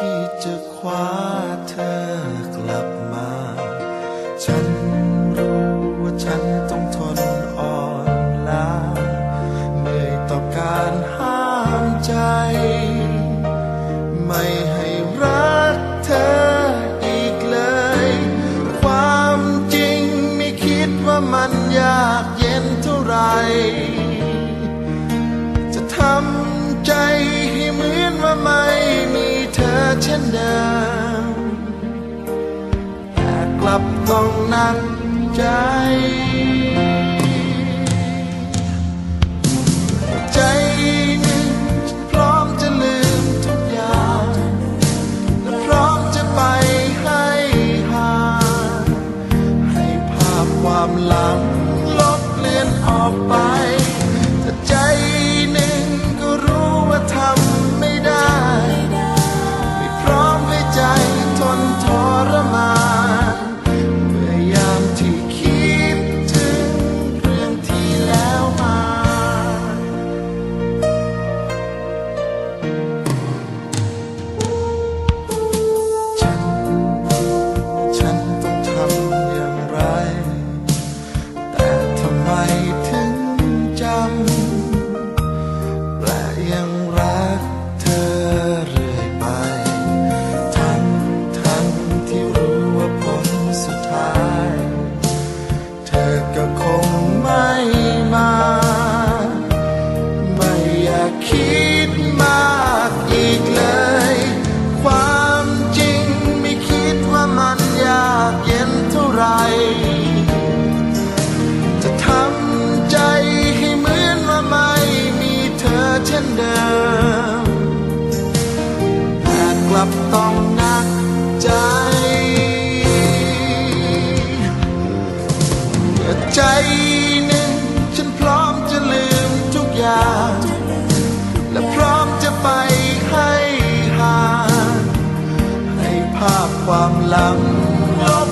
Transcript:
ที่จะคว้าเธอกลับมา ฉันรู้ว่าฉันต้องทนอ่อนล้าเหนื่อยต่อการห้ามใจ ไม่ให้รักเธออีกเลย ความจริงไม่คิดว่ามันยากเย็นเท่าไหร่ แต่กลับต้องนั่งใจ ใจหนึ่งพร้อมจะลืมทุกอย่าง และพร้อมจะไปให้ห่างให้ภาพความหลังลบเลือนออกไป ลับต้องหนักใจใจหนึ่งฉันพร้อมจะลืมทุกอย่าง และพร้อมจะไปให้ห่างให้ภาพความหลังลบ